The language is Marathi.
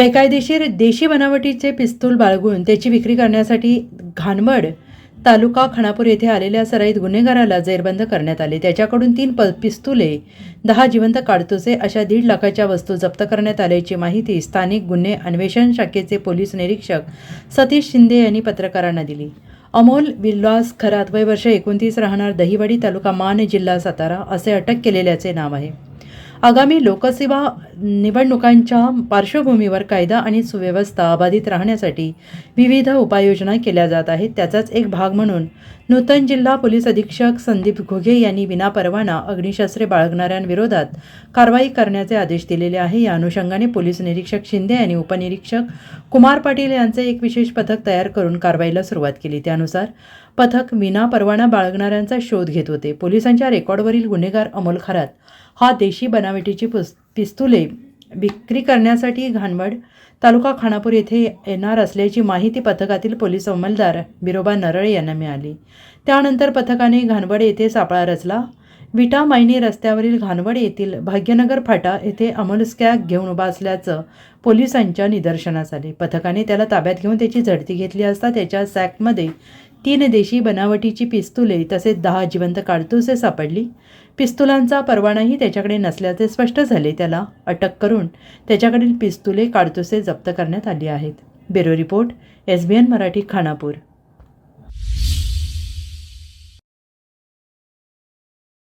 बेकायदेशीर देशी बनावटीचे पिस्तूल बाळगून त्याची विक्री करण्यासाठी घाणवड तालुका खानापूर येथे आलेल्या सराईत गुन्हेगाराला जेरबंद करण्यात आले. त्याच्याकडून तीन प पिस्तुले दहा जिवंत काडतुसे अशा दीड लाखाच्या वस्तू जप्त करण्यात आल्याची माहिती स्थानिक गुन्हे अन्वेषण शाखेचे पोलीस निरीक्षक सतीश शिंदे यांनी पत्रकारांना दिली. अमोल विल्वास खरात वय वर्ष एकोणतीस राहणार दहिवडी तालुका मान जिल्हा सातारा असे अटक केलेल्याचे नाव आहे. आगामी लोकसेवा निवडणुकांच्या पार्श्वभूमीवर कायदा आणि सुव्यवस्था अबाधित राहण्यासाठी विविध उपाययोजना केल्या जात आहेत. त्याचाच एक भाग म्हणून नूतन जिल्हा पोलीस अधीक्षक संदीप घुगे यांनी विनापरवाना अग्निशस्त्रे बाळगणाऱ्यांविरोधात कारवाई करण्याचे आदेश दिलेले आहे. या अनुषंगाने पोलीस निरीक्षक शिंदे आणि उपनिरीक्षक कुमार पाटील यांचे एक विशेष पथक तयार करून कारवाईला सुरुवात केली. त्यानुसार पथक विनापरवाना बाळगणाऱ्यांचा शोध घेत होते. पोलिसांच्या रेकॉर्डवरील गुन्हेगार अमोल खरात हा देशी बनावटीची पुस्त पिस्तुले विक्री करण्यासाठी घाणवड तालुका खानापूर येथे येणार असल्याची माहिती पथकातील पोलीस अंमलदार बिरोबा नरळे यांना मिळाली. त्यानंतर पथकाने घाणवड येथे सापळा रचला. विटा मायनी रस्त्यावरील घाणवड येथील भाग्यनगर फाटा येथे अमोल स्कॅग घेऊन उभा असल्याचं पोलिसांच्या निदर्शनास आले. पथकाने त्याला ताब्यात घेऊन त्याची झडती घेतली असता त्याच्या सॅकमध्ये तीन देशी बनावटीची पिस्तुले तसेच दहा जिवंत काडतुसे सापडली. पिस्तुलांचा परवानाही त्याच्याकडे नसल्याचे स्पष्ट झाले. त्याला अटक करून त्याच्याकडील पिस्तुले काडतुसे जप्त करण्यात आली आहेत. Bureau report S B N Marathi Khanapur.